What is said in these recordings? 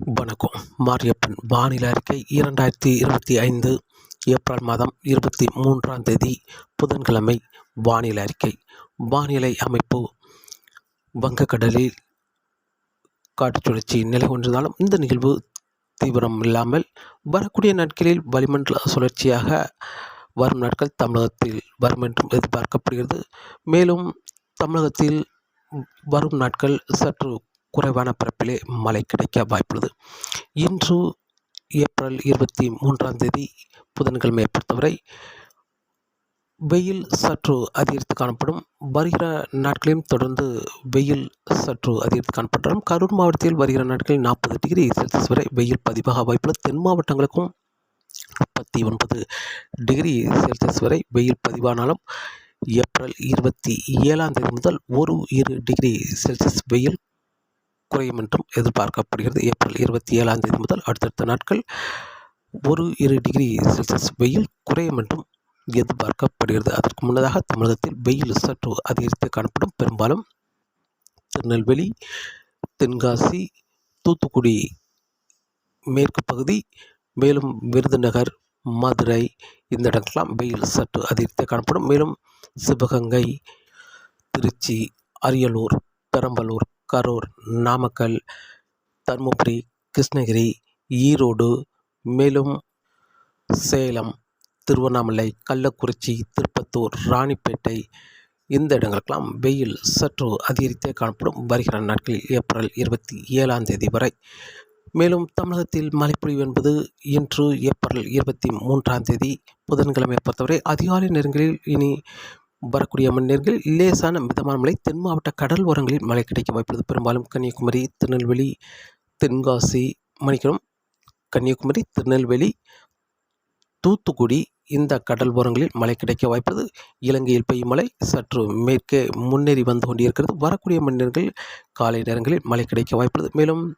வணக்கம். மாரியப்பன் வானிலை அறிக்கை இரண்டாயிரத்தி இருபத்தி ஐந்து ஏப்ரல் மாதம் இருபத்தி மூன்றாம் தேதி புதன்கிழமை வானிலை அறிக்கை. வானிலை அமைப்பு வங்கக்கடலில் காற்றுச் சுழற்சி நிலை கொண்டிருந்தாலும் இந்த நிகழ்வு தீவிரம் இல்லாமல் வரக்கூடிய நாட்களில் வளிமண்டல சுழற்சியாக வரும் நாட்கள் தமிழகத்தில் வரும் என்றும் எதிர்பார்க்கப்படுகிறது. மேலும் தமிழகத்தில் வரும் நாட்கள் சற்று குறைவான பரப்பிலே மழை கிடைக்க வாய்ப்புள்ளது. இன்று ஏப்ரல் இருபத்தி மூன்றாம் தேதி புதன்கிழமையை பொறுத்தவரை வெயில் சற்று அதிகரித்து காணப்படும். வருகிற நாட்களையும் தொடர்ந்து வெயில் சற்று அதிகரித்து காணப்பட்டாலும் கரூர் மாவட்டத்தில் வருகிற நாட்களில் நாற்பது டிகிரி செல்சியஸ் வரை வெயில் பதிவாக வாய்ப்புள்ளது. தென் மாவட்டங்களுக்கும் முப்பத்தி ஒன்பது டிகிரி செல்சியஸ் வரை வெயில் பதிவானாலும் ஏப்ரல் இருபத்தி ஏழாம் தேதி முதல் ஒரு இரு டிகிரி செல்சியஸ் வெயில் குறையும் என்றும் எதிர்பார்க்கப்படுகிறது. ஏப்ரல் இருபத்தி ஏழாம் தேதி முதல் அடுத்தடுத்த நாட்கள் ஒரு இரு டிகிரி செல்சியஸ் வெயில் குறையும் என்றும் எதிர்பார்க்கப்படுகிறது. அதற்கு முன்னதாக தமிழகத்தில் வெயில் சற்று அதிகரித்து காணப்படும். பெரும்பாலும் திருநெல்வேலி தென்காசி தூத்துக்குடி மேற்கு பகுதி மேலும் விருதுநகர் மதுரை இந்த இடங்கள்லாம் வெயில் சற்று அதிகரித்து காணப்படும். மேலும் சிவகங்கை திருச்சி அரியலூர் பெரம்பலூர் கரூர் நாமக்கல் தருமபுரி கிருஷ்ணகிரி ஈரோடு மேலும் சேலம் திருவண்ணாமலை கள்ளக்குறிச்சி திருப்பத்தூர் ராணிப்பேட்டை இந்த இடங்களுக்கெல்லாம் வெயில் சற்று அதிகரித்தே காணப்படும். வருகிற நாட்களில் ஏப்ரல் இருபத்தி ஏழாம் தேதி வரை. மேலும் தமிழகத்தில் மழைப்பொழிவு என்பது இன்று ஏப்ரல் இருபத்தி மூன்றாம் தேதி. புதன்கிழமை பொறுத்தவரை அதிகாலை நேரங்களில் இனி வரக்கூடிய மணி லேசான மிதமான மழை தென் மாவட்ட கடல் ஓரங்களில் மழை கிடைக்க வாய்ப்புள்ளது. பெரும்பாலும் கன்னியாகுமரி திருநெல்வேலி தென்காசி மணிக்கணும் கன்னியாகுமரி திருநெல்வேலி தூத்துக்குடி இந்த கடல் ஓரங்களில் மழை கிடைக்க வாய்ப்பது இலங்கையில் பெய்யும் மழை சற்று மேற்கே முன்னேறி வந்து கொண்டிருக்கிறது. வரக்கூடிய மணி காலை நேரங்களில் மழை கிடைக்க வாய்ப்புள்ளது. மேலும்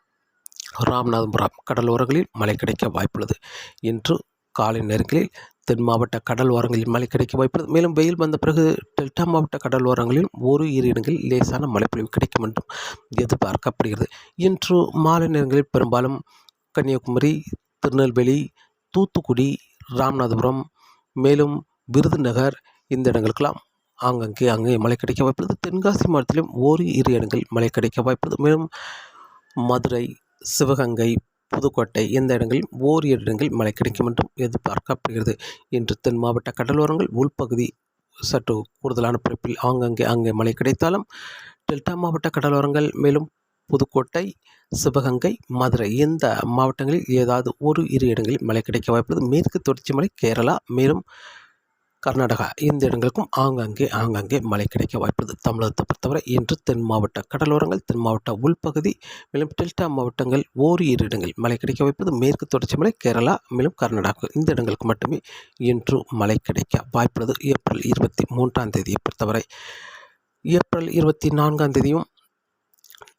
ராமநாதபுரம் கடலோரங்களில் மழை கிடைக்க வாய்ப்புள்ளது. என்று காலை நேரங்களில் தென் மாவட்ட கடல் ஓரங்களில் மழை கிடைக்க வாய்ப்புள்ளது. மேலும் வெயில் வந்த பிறகு டெல்டா மாவட்ட கடல் ஓரங்களில் ஒரு இரு இடங்களில் லேசான மழைப்பொழிவு கிடைக்கும் என்றும் எதிர்பார்க்கப்படுகிறது. இன்று மாலை நேரங்களில் பெரும்பாலும் கன்னியாகுமரி திருநெல்வேலி தூத்துக்குடி ராமநாதபுரம் மேலும் விருதுநகர் இந்த இடங்களுக்கெல்லாம் ஆங்கங்கே அங்கே மழை கிடைக்க வாய்ப்புள்ளது. தென்காசி மாவட்டத்திலும் ஒரு இரு இடங்கள் மழை கிடைக்க வாய்ப்புள்ளது. மேலும் மதுரை சிவகங்கை புதுக்கோட்டை இந்த இடங்களில் ஓரிரு இடங்களில் மழை கிடைக்கும் என்றும் எதிர்பார்க்கப்படுகிறது. இன்று தென் மாவட்ட கடலோரங்கள் உள்பகுதி சற்று கூடுதலான பிறப்பில் ஆங்கங்கே அங்கே மழை கிடைத்தாலும் டெல்டா மாவட்ட கடலோரங்கள் மேலும் புதுக்கோட்டை சிவகங்கை மதுரை இந்த மாவட்டங்களில் ஏதாவது ஒரு இரு இடங்களில் மழை கிடைக்க வாய்ப்புள்ளது. மேற்கு தொடர்ச்சி மலை கேரளா மேலும் கர்நாடகா இந்த இடங்களுக்கும் ஆங்காங்கே ஆங்காங்கே மழை கிடைக்க வாய்ப்புள்ளது. தமிழகத்தை பொறுத்தவரை இன்று தென் மாவட்ட கடலோரங்கள் தென் மாவட்ட உள்பகுதி மேலும் டெல்டா மாவட்டங்கள் ஓரிரு இடங்கள் மழை கிடைக்க வாய்ப்பது மேற்கு தொடர்ச்சி மலை கேரளா மேலும் கர்நாடகா. இந்த இடங்களுக்கு மட்டுமே இன்று மழை கிடைக்க வாய்ப்புள்ளது. ஏப்ரல் இருபத்தி மூன்றாம் தேதியை பொறுத்தவரை ஏப்ரல் இருபத்தி நான்காம் தேதியும்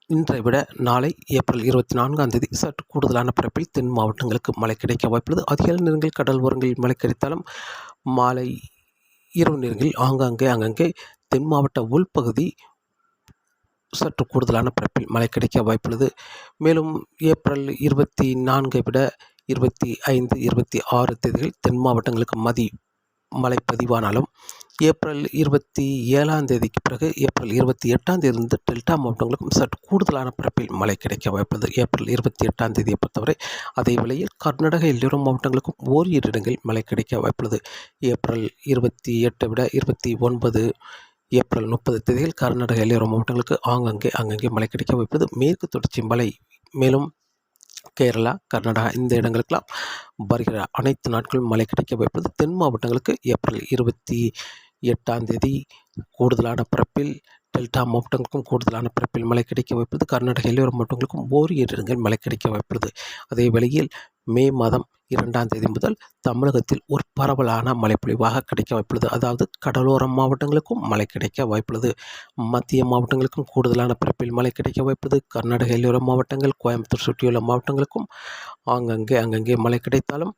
இன்றை விட நாளை ஏப்ரல் இருபத்தி நான்காம் தேதி சற்று கூடுதலான பரப்பில் தென் மாவட்டங்களுக்கு மழை கிடைக்க வாய்ப்புள்ளது. அதிக நேரங்கள் கடல் ஓரங்களில் மழை கிடைத்தாலும் மாலை இரவு நேரங்களில் ஆங்காங்கே அங்கங்கே தென் மாவட்ட உள்பகுதி சற்று கூடுதலான பரப்பில் மழை கிடைக்க வாய்ப்புள்ளது. மேலும் ஏப்ரல் இருபத்தி நான்கை விட இருபத்தி ஐந்து இருபத்தி ஆறு தேதிகள் தென் மாவட்டங்களுக்கு மதி மழை பதிவானாலும் ஏப்ரல் இருபத்தி ஏழாம் தேதிக்கு பிறகு ஏப்ரல் இருபத்தி எட்டாம் தேதியிலிருந்து டெல்டா மாவட்டங்களுக்கும் சற்று கூடுதலான பரப்பில் மழை கிடைக்க வாய்ப்புள்ளது ஏப்ரல் இருபத்தி எட்டாம் தேதியை பொறுத்தவரை அதே வேளையில் கர்நாடக எல்லோரும் மாவட்டங்களுக்கும் ஓரிரு இடங்களில் மழை கிடைக்க வாய்ப்புள்ளது ஏப்ரல் இருபத்தி எட்டை விட இருபத்தி ஒன்பது ஏப்ரல் முப்பது தேதியில் கர்நாடக எல்லோரும் மாவட்டங்களுக்கு ஆங்கங்கே அங்கங்கே மழை கிடைக்க வாய்ப்புள்ளது மேற்கு தொடர்ச்சி மழை மேலும் கேரளா கர்நாடகா இந்த இடங்களுக்கெல்லாம் வருகிற அனைத்து நாட்களும் மழை கிடைக்க வாய்ப்புள்ளது தென் மாவட்டங்களுக்கு ஏப்ரல் இருபத்தி எட்டாம் தேதி கூடுதலான பரப்பில் டெல்டா மாவட்டங்களுக்கும் கூடுதலான பரப்பில் மழை கிடைக்க வைப்பது கர்நாடக எல்லோரும் மாவட்டங்களுக்கும் ஓரிரு இடங்கள் மழை கிடைக்க வைப்பது. அதே வேளையில் மே மாதம் இரண்டாம் தேதி முதல் தமிழகத்தில் ஒரு பரவலான மழைப்பொழிவாக கிடைக்க வாய்ப்புள்ளது அதாவது கடலோர மாவட்டங்களுக்கும் மழை கிடைக்க வாய்ப்புள்ளது மத்திய மாவட்டங்களுக்கும் கூடுதலான பிறப்பில் மழை கிடைக்க வாய்ப்புள்ளது கர்நாடக எல்லோர மாவட்டங்கள் கோயம்புத்தூர் சுற்றியுள்ள மாவட்டங்களுக்கும் ஆங்கங்கே அங்கங்கே மழை கிடைத்தாலும்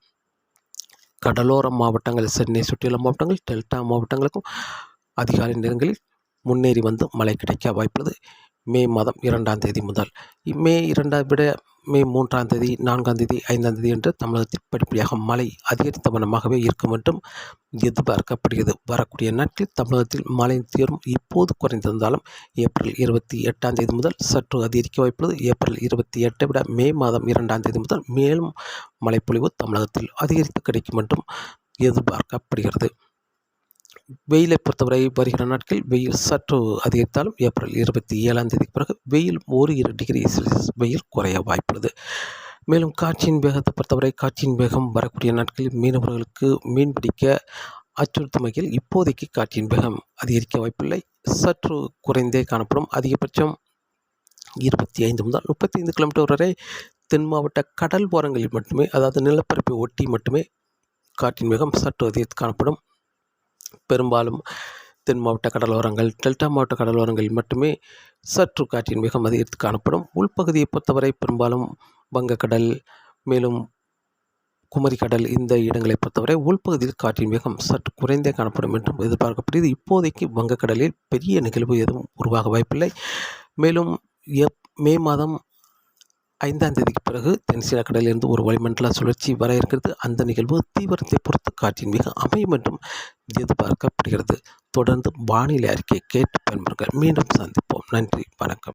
கடலோர மாவட்டங்கள் சென்னை சுற்றியுள்ள மாவட்டங்கள் டெல்டா மாவட்டங்களுக்கும் அதிகாலை நேரங்களில் முன்னேறி வந்து மழை கிடைக்க வாய்ப்புள்ளது. மே மாதம் இரண்டாம் தேதி முதல். மே இரண்டாம் விட மே மூன்றாம் தேதி நான்காம் தேதி ஐந்தாம் தேதி என்று தமிழகத்தில் படிப்படியாக மழை அதிகரித்த வண்ணமாகவே இருக்கும் என்றும் எதிர்பார்க்கப்படுகிறது. வரக்கூடிய நாட்களில் தமிழகத்தில் மழை தீரும் இப்போது குறைந்திருந்தாலும் ஏப்ரல் இருபத்தி எட்டாம் தேதி முதல் சற்று அதிகரிக்க வாய்ப்புள்ளது. ஏப்ரல் இருபத்தி எட்டை விட மே மாதம் இரண்டாம் தேதி முதல் மேலும் மழைப்பொழிவு தமிழகத்தில் அதிகரித்து கிடைக்கும் என்றும் எதிர்பார்க்கப்படுகிறது. வெயிலை பொறுத்தவரை வருகிற நாட்களில் வெயில் சற்று அதிகரித்தாலும் ஏப்ரல் இருபத்தி ஏழாம் தேதிக்கு பிறகு வெயில் ஒரு இரு டிகிரி செல்சியஸ் வெயில் குறைய வாய்ப்புள்ளது. மேலும் காற்றின் வேகத்தை பொறுத்தவரை காற்றின் வேகம் வரக்கூடிய நாட்களில் மீனவர்களுக்கு மீன்பிடிக்க அச்சுறுத்தும் வகையில் இப்போதைக்கு காற்றின் வேகம் அதிகரிக்க வாய்ப்பில்லை. சற்று குறைந்தே காணப்படும். அதிகபட்சம் இருபத்தி ஐந்து முதல் முப்பத்தி ஐந்து கிலோமீட்டர் வரை தென் மாவட்ட கடல் ஓரங்களில் மட்டுமே அதாவது நிலப்பரப்பை ஒட்டி மட்டுமே காற்றின் வேகம் சற்று அதிகரித்து காணப்படும். பெரும்பாலும் தென் மாவட்ட கடலோரங்கள் டெல்டா மாவட்ட கடலோரங்களில் மட்டுமே சற்று காற்றின் வேகம் அதிகரித்து காணப்படும். உள்பகுதியை பொறுத்தவரை பெரும்பாலும் வங்கக்கடல் மேலும் குமரிக்கடல் இந்த இடங்களை பொறுத்தவரை உள்பகுதியில் காற்றின் வேகம் சற்று குறைந்தே காணப்படும் என்றும் எதிர்பார்க்கப்படுகிறது. இப்போதைக்கு வங்கக்கடலில் பெரிய நிகழ்வு எதுவும் உருவாக வாய்ப்பில்லை. மேலும் எப் மே மாதம் ஐந்தாம் தேதிக்கு பிறகு தென்சீன கடலிலிருந்து ஒரு வளிமண்டல சுழற்சி வர இருக்கிறது. அந்த நிகழ்வு தீவிரத்தை பொறுத்து காற்றின் மிக அமையும் என்றும் எதிர்பார்க்கப்படுகிறது. தொடர்ந்து வானிலை அறிக்கையை கேட்டு பயன்பெறுங்கள். மீண்டும் சந்திப்போம். நன்றி. வணக்கம்.